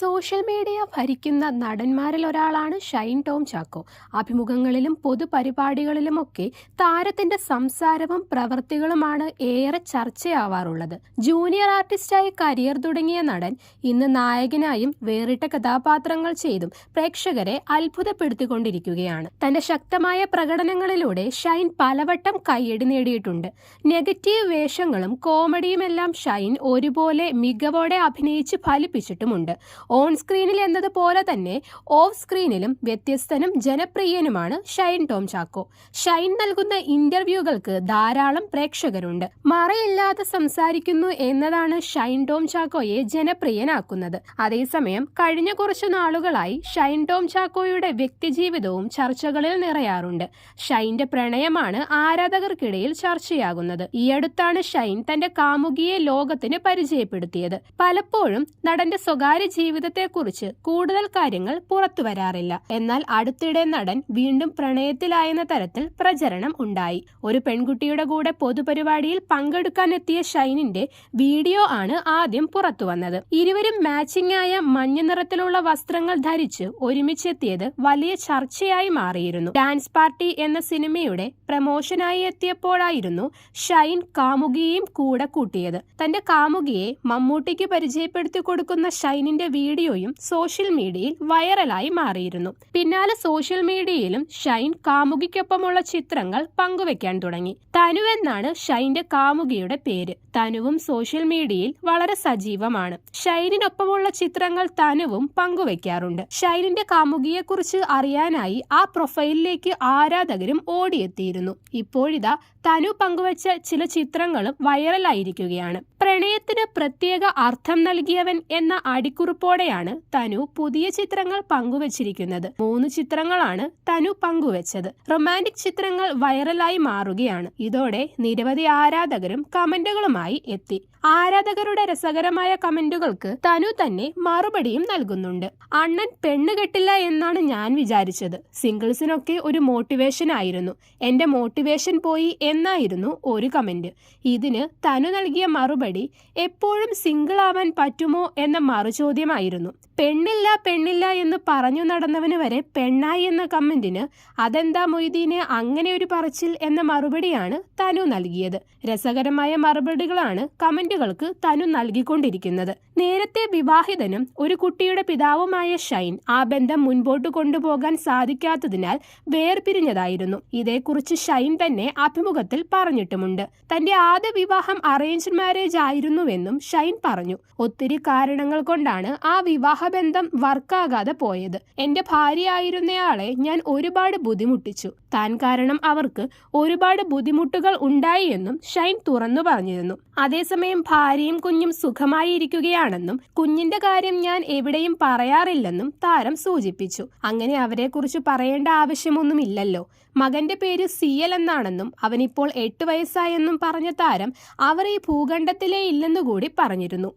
Social media ഭരിക്കുന്ന നടന്മാരിൽ ഒരാളാണ് ഷൈൻ ടോം ചാക്കോ. അഭിമുഖങ്ങളിലും പൊതുപരിപാടികളിലുമൊക്കെ താരത്തിന്റെ സംസാരവും പ്രവൃത്തികളുമാണ് ഏറെ ചർച്ചയാവാറുള്ളത്. ജൂനിയർ ആർട്ടിസ്റ്റായി കരിയർ തുടങ്ങിയ നടൻ ഇന്ന് നായകനായും വേറിട്ട കഥാപാത്രങ്ങൾ ചെയ്തും പ്രേക്ഷകരെ അത്ഭുതപ്പെടുത്തിക്കൊണ്ടിരിക്കുകയാണ്. തന്റെ ശക്തമായ പ്രകടനങ്ങളിലൂടെ ഷൈൻ പലവട്ടം കയ്യടി നേടിയിട്ടുണ്ട്. നെഗറ്റീവ് വേഷങ്ങളും കോമഡിയുമെല്ലാം ഷൈൻ ഒരുപോലെ മികവോടെ അഭിനയിച്ച് ഫലിപ്പിച്ചിട്ടുമുണ്ട്. ഓൺ സ്ക്രീനിൽ എന്നതുപോലെ തന്നെ ഓഫ് സ്ക്രീനിലും വ്യത്യസ്തനും ജനപ്രിയനുമാണ് ഷൈൻ ടോം ചാക്കോ. ഷൈൻ നൽകുന്ന ഇന്റർവ്യൂകൾക്ക് ധാരാളം പ്രേക്ഷകരുണ്ട്. മറയില്ലാതെ സംസാരിക്കുന്നു എന്നതാണ് ഷൈൻ ടോം ചാക്കോയെ ജനപ്രിയനാക്കുന്നത്. അതേസമയം കഴിഞ്ഞ കുറച്ചു നാളുകളായി ഷൈൻ ടോം ചാക്കോയുടെ വ്യക്തിജീവിതവും ചർച്ചകളിൽ നിറയാറുണ്ട്. ഷൈന്റെ പ്രണയമാണ് ആരാധകർക്കിടയിൽ ചർച്ചയാകുന്നത്. ഈ അടുത്താണ് ഷൈൻ തന്റെ കാമുകിയെ ലോകത്തിന് പരിചയപ്പെടുത്തിയത്. പലപ്പോഴും നടന്റെ സ്വകാര്യ ജീവിതത്തെക്കുറിച്ച് കൂടുതൽ കാര്യങ്ങൾ പുറത്തു വരാറില്ല. എന്നാൽ അടുത്തിടെ നടൻ വീണ്ടും പ്രണയത്തിലായെന്ന തരത്തിൽ പ്രചരണം ഉണ്ടായി. ഒരു പെൺകുട്ടിയുടെ കൂടെ പൊതുപരിപാടിയിൽ പങ്കെടുക്കാനെത്തിയ ഷൈനിന്റെ വീഡിയോ ആണ് ആദ്യം പുറത്തു വന്നത്. ഇരുവരും മാച്ചിങ് ആയ മഞ്ഞ നിറത്തിലുള്ള വസ്ത്രങ്ങൾ ധരിച്ച് ഒരുമിച്ചെത്തിയത് വലിയ ചർച്ചയായി മാറിയിരുന്നു. ഡാൻസ് പാർട്ടി എന്ന സിനിമയുടെ പ്രമോഷനായി എത്തിയപ്പോഴായിരുന്നു ഷൈൻ കാമുകിയെയും കൂടെ കൂട്ടിയത്. തന്റെ കാമുകിയെ മമ്മൂട്ടിക്ക് പരിചയപ്പെടുത്തി കൊടുക്കുന്ന ഷൈനിന്റെ വീഡിയോയും സോഷ്യൽ മീഡിയയിൽ വൈറലായി മാറിയിരുന്നു. പിന്നാലെ സോഷ്യൽ മീഡിയയിലും ഷൈൻ കാമുകിക്കൊപ്പമുള്ള ചിത്രങ്ങൾ പങ്കുവെക്കാൻ തുടങ്ങി. തനു എന്നാണ് ഷൈന്റെ കാമുകിയുടെ പേര്. തനുവും സോഷ്യൽ മീഡിയയിൽ വളരെ സജീവമാണ്. ഷൈനിനൊപ്പമുള്ള ചിത്രങ്ങൾ തനുവും പങ്കുവെക്കാറുണ്ട് ഷൈനിന്റെ കാമുകിയെക്കുറിച്ച് അറിയാനായി ആ പ്രൊഫൈലിലേക്ക് ആരാധകരും ഓടിയെത്തിയിരുന്നു. ഇപ്പോഴിതാ തനു പങ്കുവച്ച ചില ചിത്രങ്ങളും വൈറലായിരിക്കുകയാണ്. പ്രണയത്തിന് പ്രത്യേക അർത്ഥം നൽകിയവൻ എന്ന അടിക്കുറിപ്പോടെയാണ് തനു പുതിയ ചിത്രങ്ങൾ പങ്കുവച്ചിരിക്കുന്നത്. മൂന്ന് ചിത്രങ്ങളാണ് തനു പങ്കുവച്ചത്. റൊമാന്റിക് ചിത്രങ്ങൾ വൈറലായി മാറുകയാണ്. ഇതോടെ നിരവധി ആരാധകരും കമന്റുകളുമായി എത്തി. ആരാധകരുടെ രസകരമായ കമന്റുകൾക്ക് തനു തന്നെ മറുപടിയും നൽകുന്നുണ്ട്. അണ്ണൻ പെണ്ണ് കെട്ടില്ല എന്നാണ് ഞാൻ വിചാരിച്ചത്. സിംഗിൾസിനൊക്കെ ഒരു മോട്ടിവേഷൻ ആയിരുന്നു. എന്റെ മോട്ടിവേഷൻ പോയി എന്നായിരുന്നു ഒരു കമന്റ്. ഇതിന് തനു നൽകിയ മറുപടി എപ്പോഴും സിംഗിൾ ആവാൻ പറ്റുമോ എന്ന മറുചോദ്യമായിരുന്നു പെണ്ണില്ല പെണ്ണില്ല എന്ന് പറഞ്ഞു നടന്നവന് വരെ പെണ്ണായി എന്ന കമന്റിന് അതെന്താ മൊയ്തീനെ അങ്ങനെ ഒരു പറച്ചിൽ എന്ന മറുപടിയാണ് തനു നൽകിയത്. രസകരമായ മറുപടികളാണ് കമന്റുകൾക്ക് തനു നൽകിക്കൊണ്ടിരിക്കുന്നത്. നേരത്തെ വിവാഹിതനും ഒരു കുട്ടിയുടെ പിതാവുമായ ഷൈൻ ആ ബന്ധം മുൻപോട്ട് കൊണ്ടുപോകാൻ സാധിക്കാത്തതിനാൽ വേർപിരിഞ്ഞതായിരുന്നു. ഇതേക്കുറിച്ച് ഷൈൻ തന്നെ അഭിമുഖത്തിൽ പറഞ്ഞിട്ടുമുണ്ട്. തന്റെ ആദ്യ വിവാഹം അറേഞ്ച്ഡ് മാരേജ് ആയിരുന്നുവെന്നും ഷൈൻ പറഞ്ഞു. ഒത്തിരി കാരണങ്ങൾ കൊണ്ടാണ് ആ വിവാഹബന്ധം വർക്കാകാതെ പോയത്. എന്റെ ഭാര്യയായിരുന്നയാളെ ഞാൻ ഒരുപാട് ബുദ്ധിമുട്ടിച്ചു. താൻ കാരണം അവർക്ക് ഒരുപാട് ബുദ്ധിമുട്ടുകൾ ഉണ്ടായി എന്നും ഷൈൻ തുറന്നു പറഞ്ഞിരുന്നു. അതേസമയം ഭാര്യയും കുഞ്ഞും സുഖമായി ഇരിക്കുകയാണെന്നും കുഞ്ഞിന്റെ കാര്യം ഞാൻ എവിടെയും പറയാറില്ലെന്നും താരം സൂചിപ്പിച്ചു. അങ്ങനെ അവരെക്കുറിച്ച് പറയേണ്ട ആവശ്യമൊന്നുമില്ലല്ലോ. മകന്റെ പേര് സിയൽ എന്നാണെന്നും അവനിപ്പോൾ എട്ട് വയസ്സായെന്നും പറഞ്ഞ താരം അവർ ഈ ഭൂഖണ്ഡത്തിലേ ഇല്ലെന്നുകൂടി പറഞ്ഞിരുന്നു.